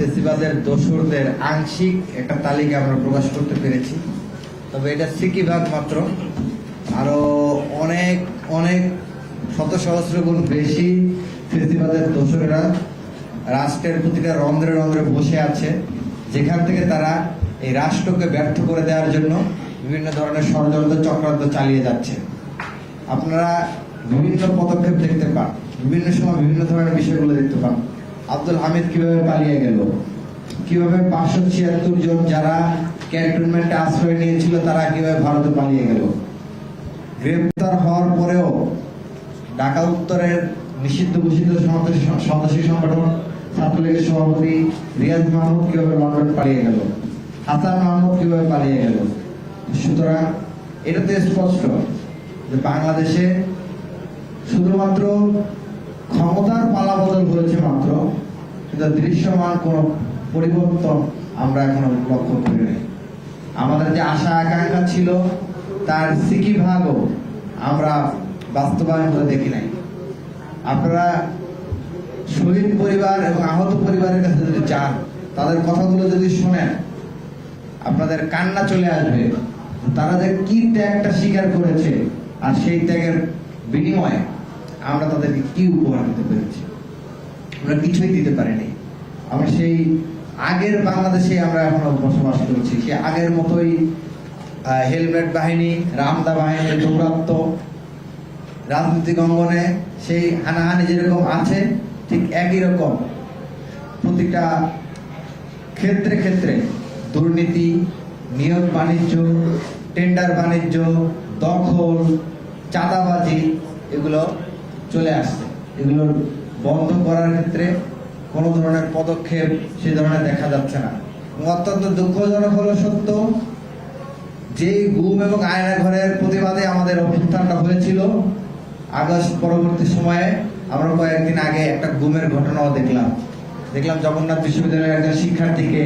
ফেসিবাদের দোসরদের আংশিক একটা তালিকা আমরা প্রকাশ করতে পেরেছি। তবে এটা সিকি ভাগ মাত্র। আরও অনেক অনেক শত সহস্র গুণ বেশি ফেসিবাদের দোসরেরা রাষ্ট্রের প্রতিটা রন্ধ্রে রন্ধ্রে বসে আছে, যেখান থেকে তারা এই রাষ্ট্রকে ব্যর্থ করে দেওয়ার জন্য বিভিন্ন ধরনের ষড়যন্ত্র চক্রান্ত চালিয়ে যাচ্ছে। আপনারা বিভিন্ন পদক্ষেপ দেখতে পান, বিভিন্ন সময় বিভিন্ন ধরনের বিষয়গুলো দেখতে পান। আব্দুল হামিদ কীভাবে পালিয়ে গেল? কীভাবে পাঁচশো ছিয়াত্তর জন যারা ক্যান্টনমেন্টে আশ্রয় নিয়েছিল, তারা কীভাবে ভারতে পালিয়ে গেল? গ্রেপ্তার হওয়ার পরেও ঢাকা উত্তরের নিষিদ্ধ ঘোষিত সন্ত্রাসী সংগঠন ছাত্রলীগের সভাপতি রিয়াজ মাহমুদ কীভাবে লন্ডন পালিয়ে গেল? হাসান মাহমুদ কীভাবে পালিয়ে গেল? সুতরাং এটা তো স্পষ্ট যে বাংলাদেশে শুধুমাত্র পালাবদল হয়েছে মাত্র, কিন্তু দৃশ্যমান কোন পরিবর্তন আমরা এখনও লক্ষ্য করি নাই। আমাদের যে আশা আকাঙ্ক্ষা ছিল, তার সিকি ভাগও আমরা বাস্তবায়ন করে দেখি নাই। আপনারা শহীদ পরিবার এবং আহত পরিবারের কাছে যদি যান তাদের কথাগুলো যদি শোনেন, আপনাদের কান্না চলে আসবে, তারা যে কি ত্যাগটা স্বীকার করেছে, আর সেই ত্যাগের বিনিময়ে আমরা তাদেরকে কি উপহার দিতে পেরেছি। আমরা কিছুই দিতে পারিনি। আমরা সেই আগের বাংলাদেশে আমরা এখনও বসবাস করছি। সে আগের মতোই হেলমেট বাহিনী, রামদা বাহিনীর দৌরাত্ম রাজনৈতিক অঙ্গনে সেই হানাহানি যেরকম আছে, ঠিক একই রকম। প্রতিটা ক্ষেত্রে ক্ষেত্রে দুর্নীতি, নিয়োগ বাণিজ্য, টেন্ডার বাণিজ্য, দখল, চাঁদাবাজি, এগুলো চলে আসছে। এগুলো বন্ধ করার ক্ষেত্রে কোনো ধরনের পদক্ষেপ সে ধরনের দেখা যাচ্ছে না। অত্যন্ত দুঃখজনক হলো সত্য যে গুম এবং আয়না ঘরের প্রতিবাদে আমাদের অভ্যুত্থানটা হয়েছিল, আগস্ট পরবর্তী সময়ে আমরা কয়েকদিন আগে একটা গুমের ঘটনাও দেখলাম। দেখলাম জগন্নাথ বিশ্ববিদ্যালয়ের একজন শিক্ষার্থীকে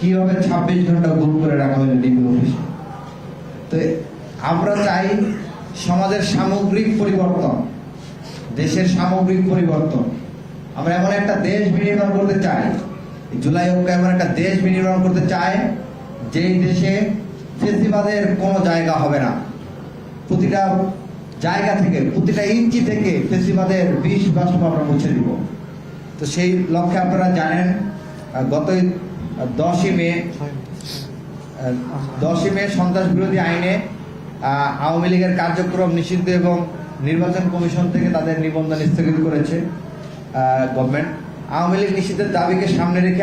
কীভাবে ছাব্বিশ ঘণ্টা গুম করে রাখা হলো ডিবি অফিসে। তো আমরা চাই সমাজের সামগ্রিক পরিবর্তন দেশের সামগ্রিক পরিবর্তন। আমরা এমন একটা দেশ বিনির্মাণ করতে চাই। জুলাই ঐক্য এমন একটা দেশ বিনির্মাণ করতে চাই, যেই দেশে ফেসিবাদের কোনো জায়গা হবে না। প্রতিটা জায়গা থেকে, প্রতিটা ইঞ্চি থেকে ফেসিবাদের বিষ বাষ্প আমরা মুছে দিব। তো সেই লক্ষ্যে আপনারা জানেন গত দশই মে দশই মে সন্ত্রাস বিরোধী আইনে আওয়ামী লীগের কার্যক্রম নিষিদ্ধ এবং নির্বাচন কমিশন থেকে তাদের নিবন্ধন স্থগিত করেছে গভর্নমেন্ট আওয়ামী লীগ নিষিদ্ধের দাবিকে সামনে রেখে